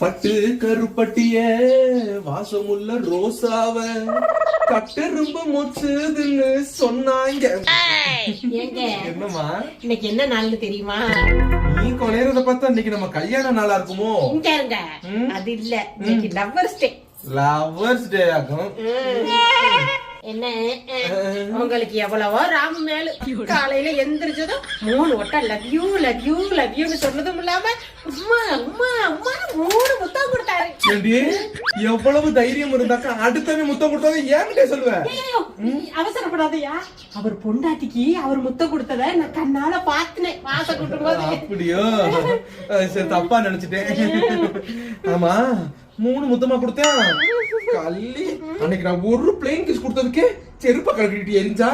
பட்டு கருப்பட்டிய வாசமுள்ள ரோசாவ. கட்டெரும்பு மொச்சுதுன்னு சொன்னாங்க. ஏங்க? என்னம்மா? இன்னைக்கு என்ன நாள்னு தெரியுமா? நீ கொலையறத பார்த்தா இன்னைக்கு நம்ம கல்யாண நாளா இருக்குமோ? இங்க அது இல்ல. இன்னைக்கு லவ்வர்ஸ் டே லவர்ஸ் டே ஆகும் என்ன? உங்களுக்கு எவ்வளவோ ராம மேலு. காலையில எந்திரிச்சதும் மூணு வட்டம் love you love you love யூன்னு சொன்னதும் இல்லாம உம்மா உம்மா உம்மா மூணு ஏண்டி? எவ்வளவு தைரியம் இருந்தாக்கா அடுத்தவன் முத்தம் கொடுத்ததை ஏன்கிட்ட சொல்லுவேன் அவசரப்படாதயா. அவர் பொண்டாட்டிக்கு அவர் முத்தம் கொடுத்தத நான் கண்ணால பாத்துனேன் வாச கூட்டும் போது. அப்படியோ? சரி தப்பா நினைச்சிட்டேன். ஆமா மூணு முத்தமா கொடுத்தேன். கள்ளி. அன்னைக்கு நான் ஒரு பிளேன் கிஸ் கொடுத்ததுக்கே செருப்ப கழட்டிட்டு எரிஞ்சா?